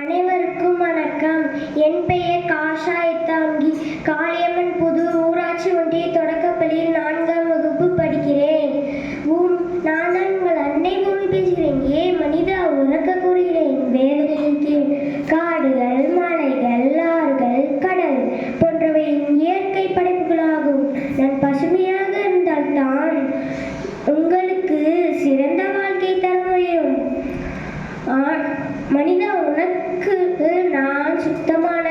அனைவருக்கும் வணக்கம். என் பெயர் காஷா இத்தாங்கி. காளியம்மன் புது ஊராட்சி ஒன்றிய தொடக்கப்பள்ளியில் நான்காம் வகுப்பு படிக்கிறேன். உம் நான் தான் உங்கள் அண்டை பூமி பேசுகிறேன். ஏ மனிதா உனக்கு கூறுகிறேன் வேதனையின் கீழ். காடுகள் மலைகள் ஆறுகள் கடல் போன்றவை இயற்கை படைப்புகளாகும். நான் பசுமையாக இருந்தால் தான் உங்களுக்கு சிறந்த வாழ்க்கை தர முடியும். மனிதா நான்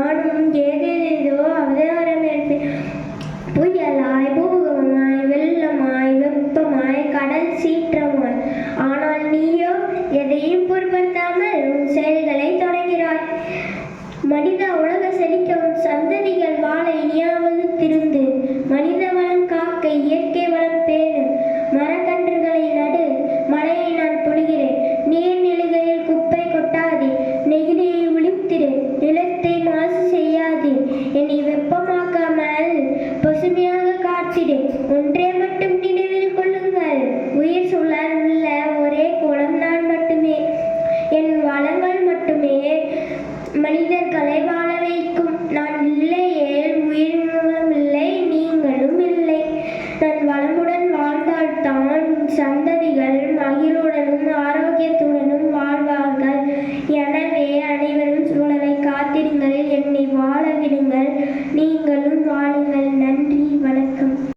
நானும் ஏதேதோ அவதாரம் எடுப்பேன் புயலாய் பூகமாய் வெள்ளமாய் வெப்பமாய் கடல் சீற்றமாய். ஆனால் நீயோ எதையும் பொருட்படுத்தாமல் உன் செயல்களை தொடங்கிறாய் மனித உலக பசுமையாக ஒன்றே மட்டும் நினைவில் கொள்ளுங்கள். உயிர் சூழல் உள்ள ஒரே குளம் நான் மட்டுமே. என் வளங்கள் மட்டுமே. மனிதர்களை வாழ வைக்கும். நான் இல்லையே உயிரினங்களும் இல்லை நீங்களும் இல்லை. நான் வளமுடன் வாழ்ந்தால்தான் சந்ததிகள் மகிழுடனும் ஆரோக்கியத்துடனும் வாழ்வார்கள். எனவே அனைவரும் சூழலை காத்திருங்கள். என்னை வாழ விடுங்கள். நீங்களும்